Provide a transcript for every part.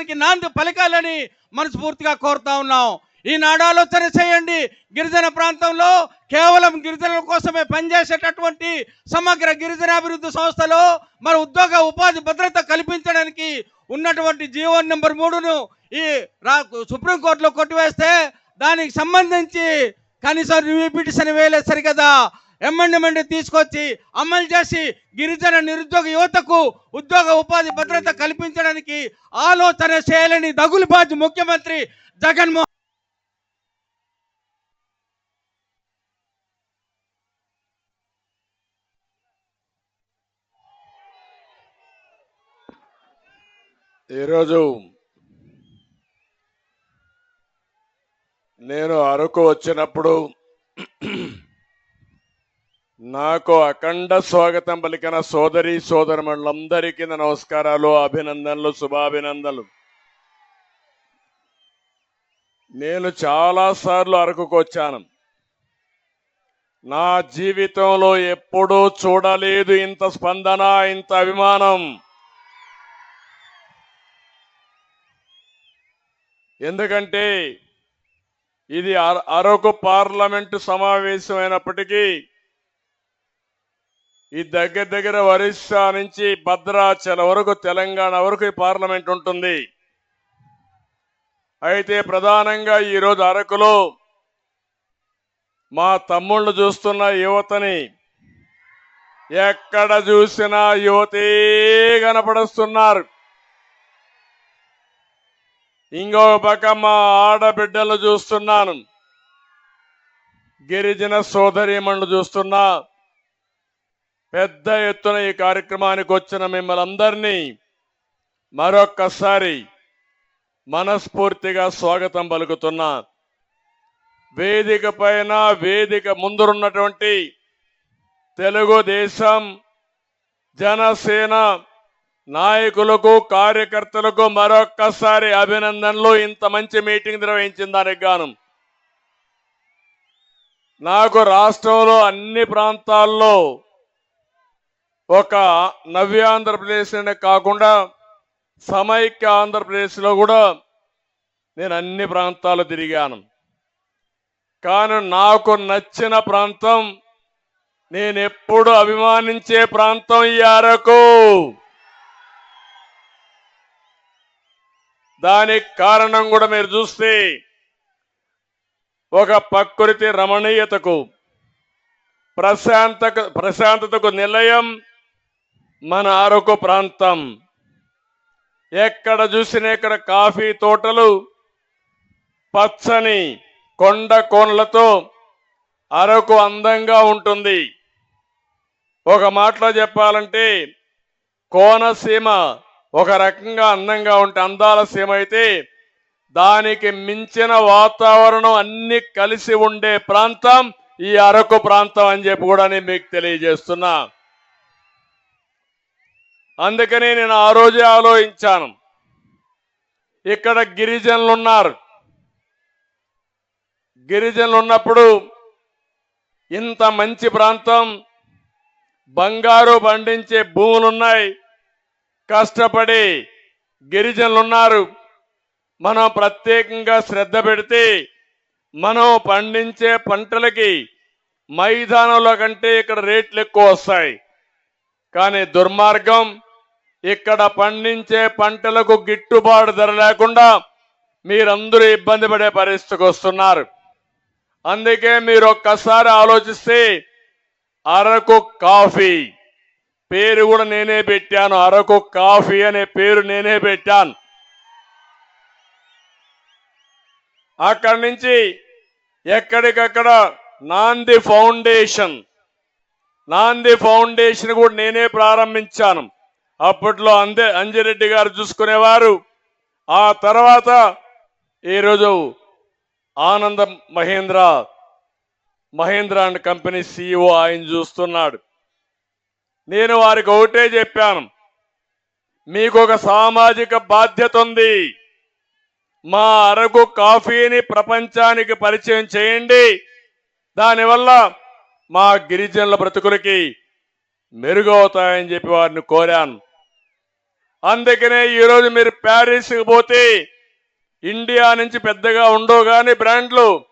వికాసానికి నాంది పలకాలని మనస్ఫూర్తిగా కోరుతా ఉన్నాం. ఈ ఆలోచన చేయండి గిరిజన ప్రాంతంలో కేవలం గిరిజనుల కోసమే పనిచేసేటటువంటి సమగ్ర గిరిజనాభివృద్ధి సంస్థలో మన ఉద్యోగ ఉపాధి భద్రత కల్పించడానికి ఉన్నటువంటి జీవో నెంబర్ మూడును ఈ రా సుప్రీంకోర్టులో కొట్టివేస్తే దానికి సంబంధించి కనీసం రివ్యూ పిటిషన్ వేయలేదు సరికదా ఎమ్మెండ్మెంట్ తీసుకొచ్చి అమలు చేసి గిరిజన నిరుద్యోగ యువతకు ఉద్యోగ ఉపాధి భద్రత కల్పించడానికి ఆలోచన చేయాలని దగులుబాజు ముఖ్యమంత్రి జగన్మోహన్ ఈరోజు నేను అరకు వచ్చినప్పుడు నాకు అఖండ స్వాగతం పలికిన సోదరి సోదరులందరికీ నమస్కారాలు అభినందనలు శుభాభినందనలు. నేను చాలాసార్లు అరకుకు వచ్చాను. నా జీవితంలో ఎప్పుడూ చూడలేదు ఇంత స్పందన ఇంత అభిమానం. ఎందుకంటే ఇది అర- అరకు పార్లమెంటు సమావేశమైనప్పటికీ ఈ దగ్గర దగ్గర ఒరిస్సా నుంచి భద్రాచల వరకు తెలంగాణ వరకు ఈ పార్లమెంట్ ఉంటుంది. అయితే ప్రధానంగా ఈరోజు అరకులో మా తమ్ముళ్ళు చూస్తున్న యువతని ఎక్కడ చూసినా యువతే కనపడుస్తున్నారు. ఇంకో పక్క మా ఆడబిడ్డలు చూస్తున్నాను. గిరిజన సోదరిమణులు చూస్తున్నా. పెద్ద ఎత్తున ఈ కార్యక్రమానికి వచ్చిన మిమ్మల్ని అందరినీ మరొక్కసారి మనస్ఫూర్తిగా స్వాగతం పలుకుతున్నా. వేదిక పైన వేదిక ముందున్నటువంటి తెలుగుదేశం జనసేన నాయకులకు కార్యకర్తలకు మరొక్కసారి అభినందనలు. ఇంత మంచి మీటింగ్ నిర్వహించిన దానికి గాను నాకు రాష్ట్రంలో అన్ని ప్రాంతాల్లో ఒక నవ్య ఆంధ్రప్రదేశ్ అనే కాకుండా సమైక్య ఆంధ్రప్రదేశ్లో కూడా నేను అన్ని ప్రాంతాలు తిరిగాను. కానీ నాకు నచ్చిన ప్రాంతం నేను ఎప్పుడు అభిమానించే ప్రాంతం ఈ అరకు. దానికి కారణం కూడా మీరు చూస్తే ఒక ప్రకృతి రమణీయతకు ప్రశాంత ప్రశాంతతకు నిలయం మన అరకు ప్రాంతం. ఎక్కడ చూసినా ఇక్కడ కాఫీ తోటలు పచ్చని కొండ కోనలతో అరకు అందంగా ఉంటుంది. ఒక మాటలో చెప్పాలంటే కోనసీమ ఒక రకంగా అందంగా ఉంటే అందాల సీమ అయితే దానికి మించిన వాతావరణం అన్ని కలిసి ఉండే ప్రాంతం ఈ అరకు ప్రాంతం అని చెప్పి కూడా నేను మీకు తెలియజేస్తున్నా. అందుకని నేను ఆ రోజే ఆలోచించాను. ఇక్కడ గిరిజనులు ఉన్నారు గిరిజనులు ఉన్నప్పుడు ఇంత మంచి ప్రాంతం బంగారు పండించే భూములున్నాయి. కష్టపడి గిరిజనులు ఉన్నారు మనం ప్రత్యేకంగా శ్రద్ధ పెడితే మనం పండించే పంటలకి మైదానంలో కంటే ఇక్కడ రేట్లు ఎక్కువ వస్తాయి. కానీ దుర్మార్గం ఇక్కడ పండించే పంటలకు గిట్టుబాటు ధర లేకుండా మీరందరూ ఇబ్బంది పడే పరిస్థితికి వస్తున్నారు. అందుకే మీరు ఒక్కసారి ఆలోచిస్తే అరకు కాఫీ పేరు కూడా నేనే పెట్టాను. అరకు కాఫీ అనే పేరు నేనే పెట్టాను. అక్కడి నుంచి ఎక్కడికక్కడ నాంది ఫౌండేషన్ నాంది ఫౌండేషన్ కూడా నేనే ప్రారంభించాను. అప్పట్లో అందే అంజిరెడ్డి గారు చూసుకునేవారు. ఆ తర్వాత ఈరోజు Anand Mahindra Mahindra and company CEO ఆయన చూస్తున్నాడు. నేను వారికి ఒకటే చెప్పాను. మీకు ఒక సామాజిక బాధ్యత ఉంది. మా అరకు కాఫీని ప్రపంచానికి పరిచయం చేయండి. దానివల్ల మా గిరిజనుల బ్రతుకులకి మెరుగవుతాయని చెప్పి వారిని కోరాను. అందుకనే ఈరోజు మీరు ప్యారిస్కి పోతే ఇండియా నుంచి పెద్దగా ఉండవు కానీ బ్రాండ్లు.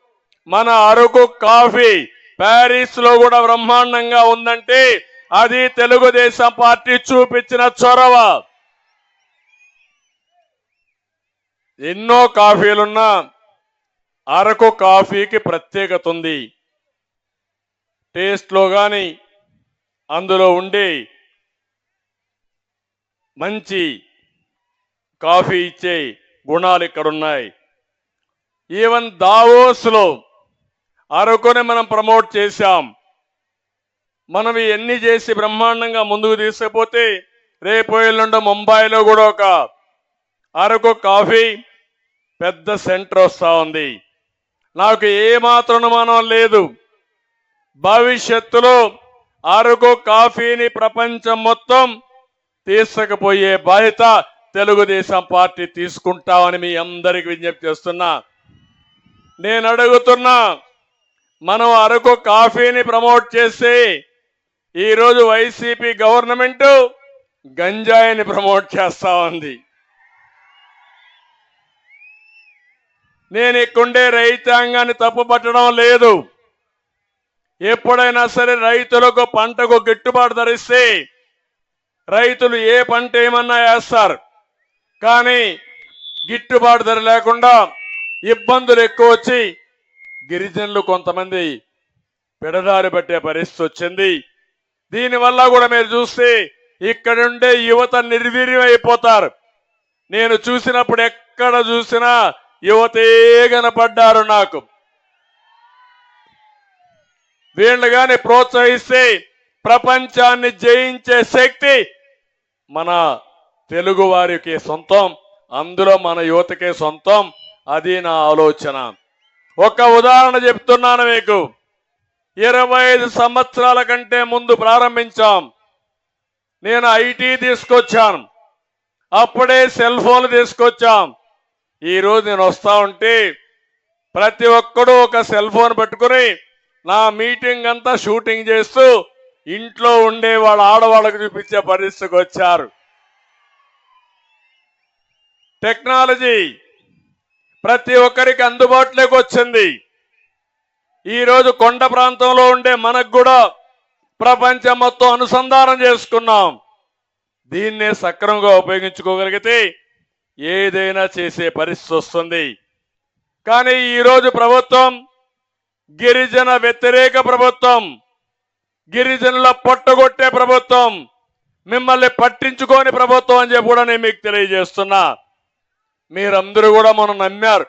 మన అరకు కాఫీ ప్యారిస్లో కూడా బ్రహ్మాండంగా ఉందంటే అది తెలుగుదేశం పార్టీ చూపించిన చొరవ. ఎన్నో కాఫీలున్నా అరకు కాఫీకి ప్రత్యేకత ఉంది. టేస్ట్లో కానీ అందులో ఉండే మంచి కాఫీ ఇచ్చే గుణాలు ఇక్కడ ఉన్నాయి ఈవెన్ దావోస్లో అరకుని మనం ప్రమోట్ చేశాం. మనం ఇవన్నీ చేసి బ్రహ్మాండంగా ముందుకు తీసుకుపోతే రేపు ఎల్లుండో ముంబైలో కూడా ఒక అరకు కాఫీ పెద్ద సెంటర్ వస్తూ ఉంది. నాకు ఏమాత్రం అనుమానం లేదు. భవిష్యత్తులో అరకు కాఫీని ప్రపంచం మొత్తం తీసుకుపోయే బాధ్యత తెలుగుదేశం పార్టీ తీసుకుంటామని మీ అందరికి విజ్ఞప్తి చేస్తున్నా. నేను అడుగుతున్నా మనం అరకు కాఫీని ప్రమోట్ చేసి ఈరోజు వైసీపీ గవర్నమెంట్ గంజాయిని ప్రమోట్ చేస్తా ఉంది. నేను ఇక్కడే రైతాంగాన్ని తప్పుపట్టడం లేదు. ఎప్పుడైనా సరే రైతులకు పంటకు గిట్టుబాటు ధరిస్తే రైతులు ఏ పంట ఏమన్నా వేస్తారు. కానీ గిట్టుబాటు ధర లేకుండా ఇబ్బందులు ఎక్కువ వచ్చి గిరిజనులు కొంతమంది పెడదారి పట్టే పరిస్థితి వచ్చింది. దీనివల్ల కూడా మీరు చూస్తే ఇక్కడుండే యువత నిర్వీర్యం అయిపోతారు నేను చూసినప్పుడు ఎక్కడ చూసినా యువతే కనపడ్డారు నాకు. వీళ్ళు కానీ ప్రోత్సహిస్తే ప్రపంచాన్ని జయించే శక్తి మన తెలుగు వారికి సొంతం అందులో మన యువతకే సొంతం. అది నా ఆలోచన. ఒక ఉదాహరణ చెప్తున్నాను మీకు. ఇరవై ఐదు సంవత్సరాల కంటే ముందు ప్రారంభించాం. నేను ఐటీ తీసుకొచ్చాను. అప్పుడే సెల్ ఫోన్లు తీసుకొచ్చాం. ఈరోజు నేను వస్తా ఉంటే ప్రతి ఒక్కడు ఒక సెల్ ఫోన్ పెట్టుకుని నా మీటింగ్ అంతా షూటింగ్ చేస్తూ ఇంట్లో ఉండే వాళ్ళ ఆడవాళ్ళకు చూపించే పరిస్థితికి వచ్చారు. టెక్నాలజీ ప్రతి ఒక్కరికి అందుబాటులోకి వచ్చింది. ఈరోజు కొండ ప్రాంతంలో ఉండే మనకు కూడా ప్రపంచం మొత్తం అనుసంధానం చేసుకున్నాం. దీన్నే సక్రమంగా ఉపయోగించుకోగలిగితే ఏదైనా చేసే పరిస్థితి వస్తుంది. కానీ ఈరోజు ప్రభుత్వం గిరిజన వ్యతిరేక ప్రభుత్వం గిరిజనుల పొట్టగొట్టే ప్రభుత్వం మిమ్మల్ని పట్టించుకోని ప్రభుత్వం అని చెప్పి కూడా నేను మీకు తెలియజేస్తున్నా. మీరందరూ కూడా మనం నమ్మారు.